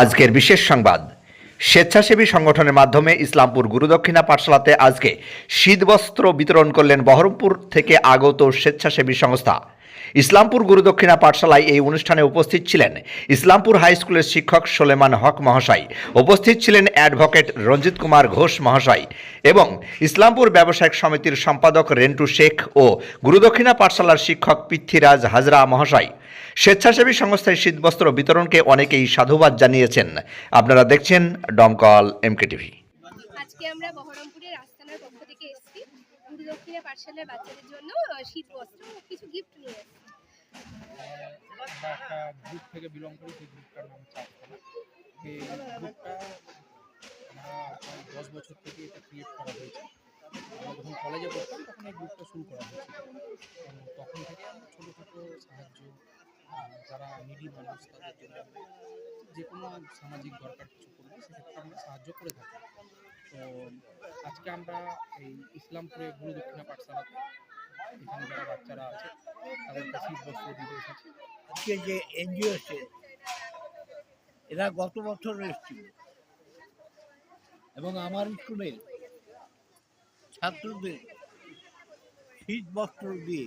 আজকের বিশেষ সংবাদ। স্বেচ্ছাসেবী সংগঠনের মাধ্যমে ইসলামপুর গুরুদক্ষিণা পাঠশালাতে আজকে শীতবস্ত্র বিতরণ করলেন বহরমপুর থেকে আগত স্বেচ্ছাসেবী সংস্থা। ইসলামপুর গুরুদক্ষিণা পাঠশালায় এই অনুষ্ঠানে উপস্থিত ছিলেন ইসলামপুর হাই স্কুলের শিক্ষক সোলেমান হক মহাশয়, উপস্থিত ছিলেন অ্যাডভোকেট রঞ্জিত কুমার ঘোষ মহাশয় এবং ইসলামপুর ব্যবসায়িক সমিতির সম্পাদক রেন্টু শেখ ও গুরুদক্ষিণা পাঠশালার শিক্ষক পৃথ্বীরাজ হাজরা মহাশয়। স্বেচ্ছাসেবী সংস্থায় শীতবস্ত্র বিতরণকে অনেকেই সাধুবাদ জানিয়েছেন। আপনারা দেখছেন ডমকল এমকে টিভি আজকে আমরা বহরমপুরের আস্তানার পক্ষ থেকে এসেছি। দক্ষিণা পাঠশালার বাচ্চাদের জন্য শীত বস্ত্র কিছু গিফট নিয়ে এসেছি। একটা গ্রুপ থেকে বিলং করি, সেই গ্রুপটার নাম এই গ্রুপটা দশ বছর থেকে এটা ক্রিয়েট করা হয়েছে। যখন কলেজে পড়তাম, তখন এই গ্রুপটা শুরু করা হয়েছিল এবং তখন থেকে আমরা ছোটো ছোটো সাহায্য যারা নিডি মানুষ, তাদের জন্য যে কোনো সামাজিক দরকার কিছু পড়লে সেক্ষেত্রে আমরা সাহায্য করে থাকি। তো আজকে আমরা এই ইসলামপুরে গুরু দক্ষিণা পাঠশালাতে এখানে যারা বাচ্চারা আছে তাদেরকে শীত বস্ত্র দিতে এসেছি। আজকে যে এনজিও আছে এরা গত বছর এসেছিল। এবং আমার স্কুলে ছাত্রদের শীত বস্ত্র দিয়ে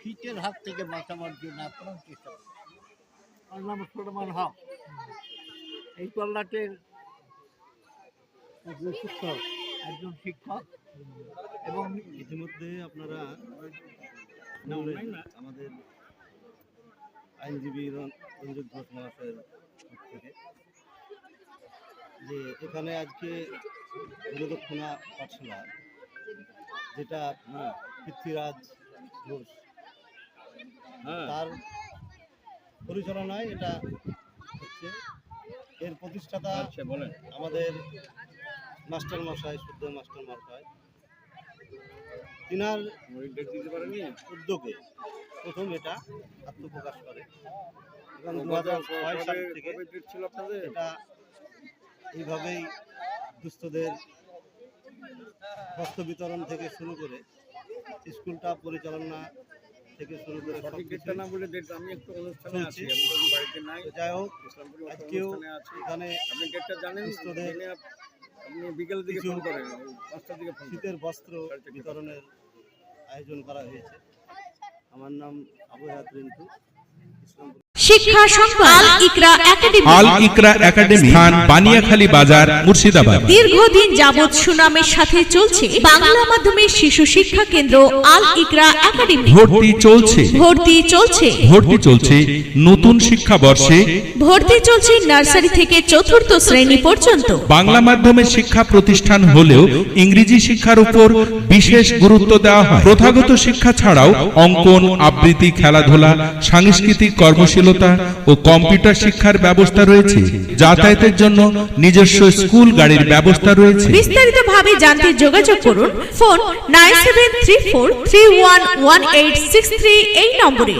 শীতের হাত থেকে বাঁচাবার জন্য আপ্রাণ চেষ্টা করে। আমার নাম সুলেমান হক এই তল্লাটের একজন শিক্ষক একজন শিক্ষক। এবং ইতিমধ্যে আপনারা আমাদের আইনজীবী রঞ্জিত ঘোষ মহাশয়ের থেকে যে এখানে আজকে গুরুদক্ষিণা পাঠশালা যেটা পৃথ্বীরাজ ঘোষ তার পরিচালনায় এটা হচ্ছে। এর প্রতিষ্ঠাতা বলেন। আমাদের মাস্টার মশাই শুদ্ধ মাস্টার মশাই। তিনার উদ্যোগে প্রথম এটা আত্মপ্রকাশ করে। এবং দু হাজার ছয় সাল থেকে এটা এইভাবেই দুস্থদের বস্ত্র বিতরণ থেকে শুরু করে স্কুলটা পরিচালনা থেকে শুরু করে যাই হোক আজকেও এখানে দুস্থদের বিকেলের দিকে ফোন করেন পাঁচটার দিকে শীতের বস্ত্র বিতরণের আয়োজন করা হয়েছে। আমার নাম আবু হাত রিন্টু। ইসলামপুর শিক্ষা সংবাদ। আল ইকরা একাডেমি। আল ইকরা একাডেমি। স্থান বানিয়াখালী বাজার মুর্শিদাবাদ। দীর্ঘদিন যাবৎ সুনামের সাথে চলছে বাংলা মাধ্যমে শিশু শিক্ষা কেন্দ্র আল ইকরা একাডেমি। ভর্তি চলছে। ভর্তি চলছে। ভর্তি চলছে নতুন শিক্ষাবর্ষে। ভর্তি চলছে নার্সারি থেকে চতুর্থ শ্রেণি পর্যন্ত। বাংলা মাধ্যমের শিক্ষা প্রতিষ্ঠান হলেও ইংরেজি শিক্ষার উপর বিশেষ গুরুত্ব দেওয়া হয়। প্রথাগত শিক্ষা ছাড়াও অঙ্কন আবৃত্তি খেলাধুলা সাংস্কৃতিক কর্মশীলতা ও কম্পিউটার শিক্ষার ব্যবস্থা রয়েছে। যাতায়াতের জন্য নিজস্ব স্কুল গাড়ির ব্যবস্থা রয়েছে। বিস্তারিত ভাবে জানতে যোগাযোগ করুন, phone nine seven three four three one one eight six three এই নম্বরে।